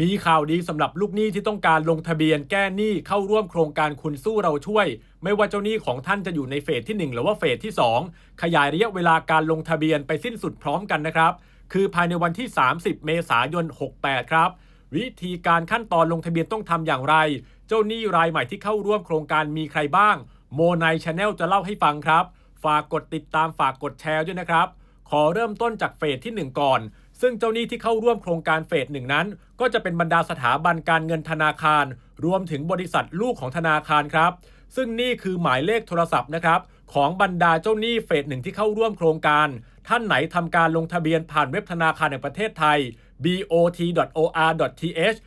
มีข่าวดีสำหรับลูกหนี้ที่ต้องการลงทะเบียนแก้หนี้เข้าร่วมโครงการคุณสู้เราช่วย ไม่ว่าเจ้าหนี้ของท่านจะอยู่ในเฟสที่ 1 หรือว่าเฟสที่ 2 ขยายระยะเวลาการลงทะเบียนไปสิ้นสุดพร้อมกันนะครับ คือภายในวันที่ 30 เมษายน 68 ครับ วิธีการขั้นตอนลงทะเบียนต้องทำอย่างไร เจ้าหนี้รายใหม่ที่เข้าร่วมโครงการมีใครบ้าง โมนายชาแนลจะเล่าให้ฟังครับ ฝากกดติดตามฝากกดแชร์ด้วยนะครับ ขอเริ่มต้นจากเฟสที่ 1 ก่อน ซึ่งเจ้าหนี้ที่เข้าร่วมโครงการเฟสหนึ่งนั้น ก็จะเป็นบรรดาสถาบันการเงินธนาคาร รวมถึงบริษัทลูกของธนาคารครับ ซึ่งนี่คือหมายเลขโทรศัพท์นะครับของบรรดาเจ้าหนี้เฟสหนึ่งที่เข้าร่วมโครงการ ท่านไหนทำการลงทะเบียนผ่านเว็บธนาคารแห่งประเทศไทย bot.or.th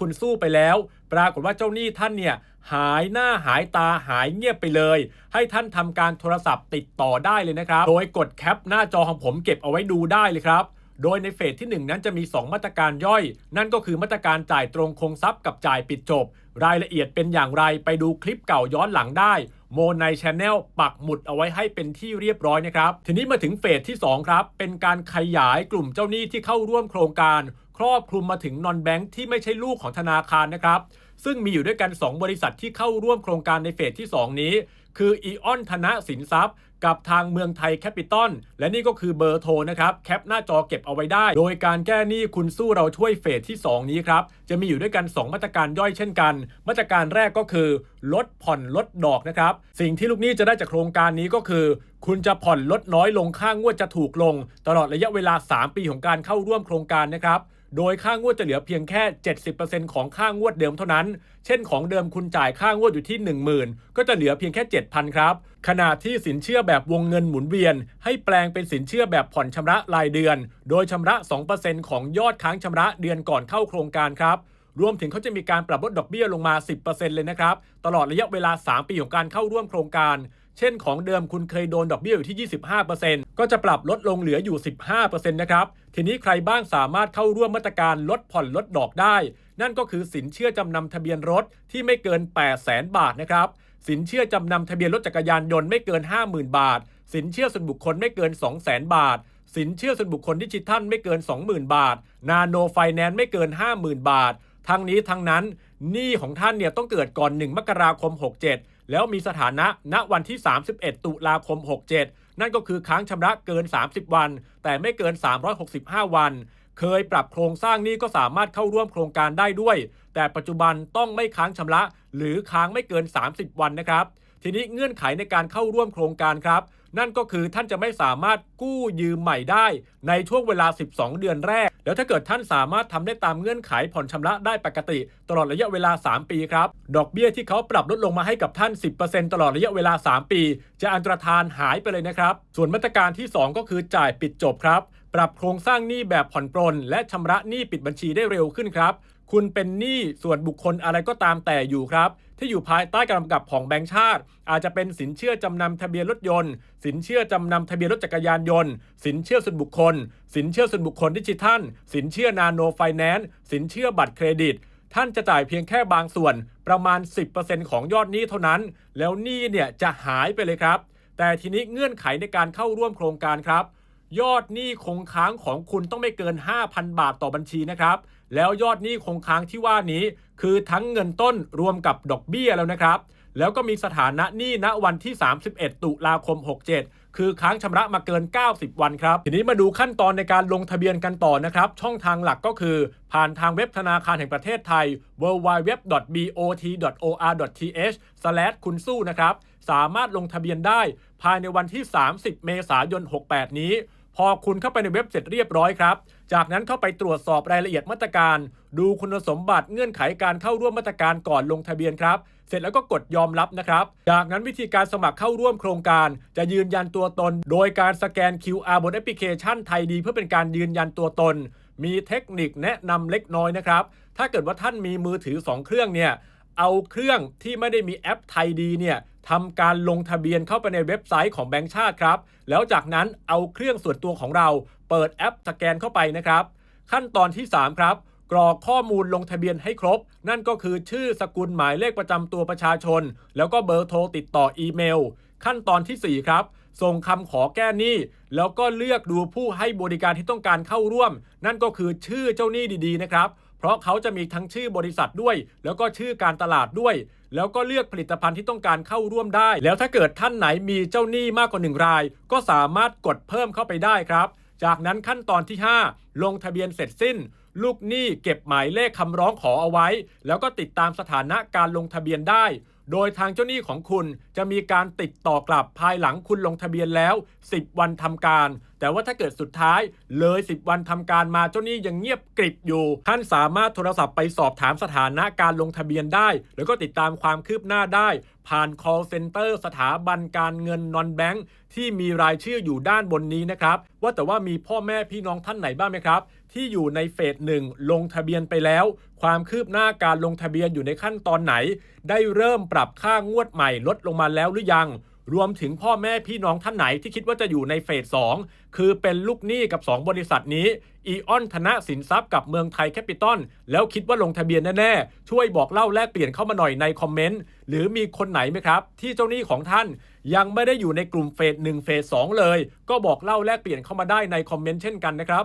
คุณสู้ไปแล้ว ปรากฏว่าเจ้าหนี้ท่านเนี่ย หายหน้าหายตาหายเงียบไปเลย ให้ท่านทำการโทรศัพท์ติดต่อได้เลยนะครับ โดยกดแคปหน้าจอของผมเก็บเอาไว้ดูได้เลยครับ โดยในเฟสที่ 1 นั้นจะมี 2 มาตรการย่อย นั่นก็คือมาตรการจ่ายตรงคงทรัพย์กับจ่ายปิดจบ รายละเอียดเป็นอย่างไรไปดูคลิปเก่าย้อนหลังได้ โมในชแนลปักหมุดเอาไว้ให้เป็นที่เรียบร้อยนะครับ ทีนี้มาถึงเฟสที่ 2 ครับ เป็นการขยายกลุ่มเจ้าหนี้ที่เข้าร่วมโครงการ ครอบคลุมมาถึงนอนแบงค์ที่ไม่ใช่ลูกของธนาคารนะครับซึ่งมีอยู่ด้วยกัน 2 บริษัทที่เข้าร่วมโครงการในเฟสที่ 2 นี้ คืออีออนธนสินทรัพย์ กับทางเมืองไทยแคปิตอลและนี่ก็คือเบอร์โทรนะครับ แคปหน้าจอเก็บเอาไว้ได้ โดยการแก้หนี้คุณสู้เราช่วยเฟสที่ 2 นี้ครับ จะมีอยู่ด้วยกัน 2 มาตรการย่อยเช่นกัน มาตรการแรกก็คือ ลดผ่อนลดดอกนะครับ สิ่งที่ลูกหนี้จะได้จากโครงการนี้ก็คือ คุณจะผ่อนลดน้อยลงค่างวดจะถูกลง ตลอดระยะเวลา 3 ปีของการเข้าร่วมโครงการนะครับ โดยค่างวดจะเหลือเพียงแค่ 70%ของค่างวดเดิมเท่านั้น เช่นของเดิมคุณจ่ายค่างวดอยู่ที่ 10,000 ก็จะเหลือเพียงแค่ 7,000 ครับ ขณะที่สินเชื่อแบบวงเงินหมุนเวียน ให้แปลงเป็นสินเชื่อแบบผ่อนชำระรายเดือน โดยชำระ 2%ของยอดค้างชำระเดือนก่อนเข้าโครงการครับรวมถึงเขาจะมีการปรับลดดอกเบี้ยลงมา 10%เลยนะครับ ตลอดระยะเวลา 3 ปีของการเข้าร่วมโครงการ เช่นของเดิมคุณเคยโดนดอกเบี้ยอยู่ที่ 25%ก็จะปรับลดลงเหลืออยู่ 15%นะครับทีนี้ใครบ้างสามารถเข้าร่วมมาตรการลดผ่อนลดดอกได้ นั่นก็คือสินเชื่อจำนำทะเบียนรถที่ไม่เกิน 8 0 0แสนบาทนะครับสินเชื่อจำนำทะเบียนรถจักรยานยนต์ไม่เกิน 50,000 บาท สินเชื่อส่วนบุคคลไม่เกิน 2 0 0แสนบาท สินเชื่อส่วนบุคคลดิจิทัลไม่เกิน 20,000 บาท นาโนไฟแนนซ์ไม่เกิน 50,000 บาท ทั้งนี้ทั้งนั้นหนี้ของท่านเนี่ยต้องเกิดก่อน 1 มกราคม 67 แล้วมีสถานะณวันที่ 31 ตุลาคม 67 นั่นก็คือค้างชำระเกิน 30 วัน แต่ไม่เกิน 365 วัน เคยปรับโครงสร้างนี้ก็สามารถเข้าร่วมโครงการได้ด้วย แต่ปัจจุบันต้องไม่ค้างชำระ หรือค้างไม่เกิน 30 วันนะครับ ทีนี้เงื่อนไขในการเข้าร่วมโครงการครับ นั่นก็คือท่านจะไม่สามารถกู้ยืมใหม่ได้ ในช่วงเวลา 12 เดือนแรก แล้วถ้าเกิดท่านสามารถทำได้ตามเงื่อนไขผ่อนชำระได้ปกติ ตลอดระยะเวลา 3 ปีครับ ดอกเบี้ยที่เขาปรับลดลงมาให้กับท่าน 10%ตลอดระยะเวลา 3 ปี จะอันตรธานหายไปเลยนะครับ ส่วนมาตรการที่ 2 ก็คือจ่ายปิดจบครับ ปรับโครงสร้างหนี้แบบผ่อนปรนและชำระหนี้ปิดบัญชีได้เร็วขึ้นครับ คุณเป็นหนี้ส่วนบุคคลอะไรก็ตามแต่อยู่ครับ ที่อยู่ภายใต้การกำกับของแบงก์ชาติ อาจจะเป็นสินเชื่อจำนำทะเบียนรถยนต์ สินเชื่อจำนำทะเบียนรถจักรยานยนต์ สินเชื่อส่วนบุคคล สินเชื่อส่วนบุคคลดิจิทัล สินเชื่อนาโนไฟแนนซ์สินเชื่อบัตรเครดิต ท่านจะจ่ายเพียงแค่บางส่วนประมาณ 10%ของยอดหนี้เท่านั้น แล้วหนี้เนี่ยจะหายไปเลยครับ แต่ทีนี้เงื่อนไขในการเข้าร่วมโครงการครับ ยอดหนี้คงค้างของคุณต้องไม่เกิน 5,000 บาทต่อบัญชีนะครับ แล้วยอดหนี้คงค้างที่ว่านี้ คือทั้งเงินต้นรวมกับดอกเบี้ยแล้วนะครับ แล้วก็มีสถานะหนี้ณวันที่ 31 ตุลาคม 67 คือค้างชำระมาเกิน 90 วันครับ ทีนี้มาดูขั้นตอนในการลงทะเบียนกันต่อนะครับ ช่องทางหลักก็คือ ผ่านทางเว็บธนาคารแห่งประเทศไทย www.bot.or.th คุณสู้นะครับ สามารถลงทะเบียนได้ภายในวันที่ 30 เมษายน 68 นี้ พอคุณเข้าไปในเว็บเสร็จเรียบร้อยครับ จากนั้นเข้าไปตรวจสอบรายละเอียดมาตรการ ดูคุณสมบัติเงื่อนไขการเข้าร่วมมาตรการก่อนลงทะเบียนครับ เสร็จแล้วก็กดยอมรับนะครับ จากนั้นวิธีการสมัครเข้าร่วมโครงการ จะยืนยันตัวตน โดยการสแกน QR บนแอปพลิเคชันไทยดี เพื่อเป็นการยืนยันตัวตน มีเทคนิคแนะนำเล็กน้อยนะครับ ถ้าเกิดว่าท่านมีมือถือ 2 เครื่องเนี่ย เอาเครื่องที่ไม่ได้มีแอปไทยดีเนี่ย ทำการลงทะเบียนเข้าไปในเว็บไซต์ของแบงก์ชาติครับ แล้วจากนั้นเอาเครื่องส่วนตัวของเรา เปิดแอปสแกนเข้าไปนะครับ ขั้นตอนที่ 3 ครับ กรอกข้อมูลลงทะเบียนให้ครบ นั่นก็คือชื่อสกุลหมายเลขประจำตัวประชาชน แล้วก็เบอร์โทรติดต่ออีเมล ขั้นตอนทีสี่4 ครับส่งคำขอแก้หนี้ แล้วก็เลือกดูผู้ให้บริการที่ต้องการเข้าร่วม นั่นก็คือชื่อเจ้าหนี้ดีๆนะครับ เพราะเขาจะมีทั้งชื่อบริษัทด้วย แล้วก็ชื่อการตลาดด้วย แล้วก็เลือกผลิตภัณฑ์ที่ต้องการเข้าร่วมได้ แล้วถ้าเกิดท่านไหนมีเจ้าหนี้มากกว่าหนึ่งราย ก็สามารถกดเพิ่มเข้าไปได้ครับ จากนั้นขั้นตอนที่ 5 ลงทะเบียนเสร็จสิ้น ลูกหนี้เก็บหมายเลขคำร้องขอเอาไว้ แล้วก็ติดตามสถานะการลงทะเบียนได้โดยทางเจ้าหนี้ของคุณจะมีการติดต่อกลับภายหลังคุณลงทะเบียนแล้ว 10 วันทำการ แต่ว่าถ้าเกิดสุดท้ายเลย 10 วันทำการมาเจ้าหนี้ยังเงียบกริบอยู่ ท่านสามารถโทรศัพท์ไปสอบถามสถานะการลงทะเบียนได้ แล้วก็ติดตามความคืบหน้าได้ ผ่าน call center สถาบันการเงินนอนแบงค์ที่มีรายชื่ออยู่ด้านบนนี้นะครับว่าแต่ว่ามีพ่อแม่พี่น้องท่านไหนบ้างไหมครับ ที่อยู่ในเฟสหนึ่งลงทะเบียนไปแล้ว ความคืบหน้าการลงทะเบียนอยู่ในขั้นตอนไหน ได้เริ่มปรับค่างวดใหม่ลดลงมาแล้วหรือยัง รวมถึงพ่อแม่พี่น้องท่านไหนที่คิดว่าจะอยู่ในเฟส 2 คือเป็นลูกหนี้กับ 2 บริษัทนี้อีออนธนสินทรัพย์กับเมืองไทยแคปิตอลแล้วคิดว่าลงทะเบียนแน่ๆ ช่วยบอกเล่าแลกเปลี่ยนเข้ามาหน่อยในคอมเมนต์ หรือมีคนไหนไหมครับ ที่เจ้าหนี้ของท่านยังไม่ได้อยู่ในกลุ่มเฟส1เฟส2เลย ก็บอกเล่าแลกเปลี่ยนเข้ามาได้ในคอมเมนต์เช่นกันนะครับ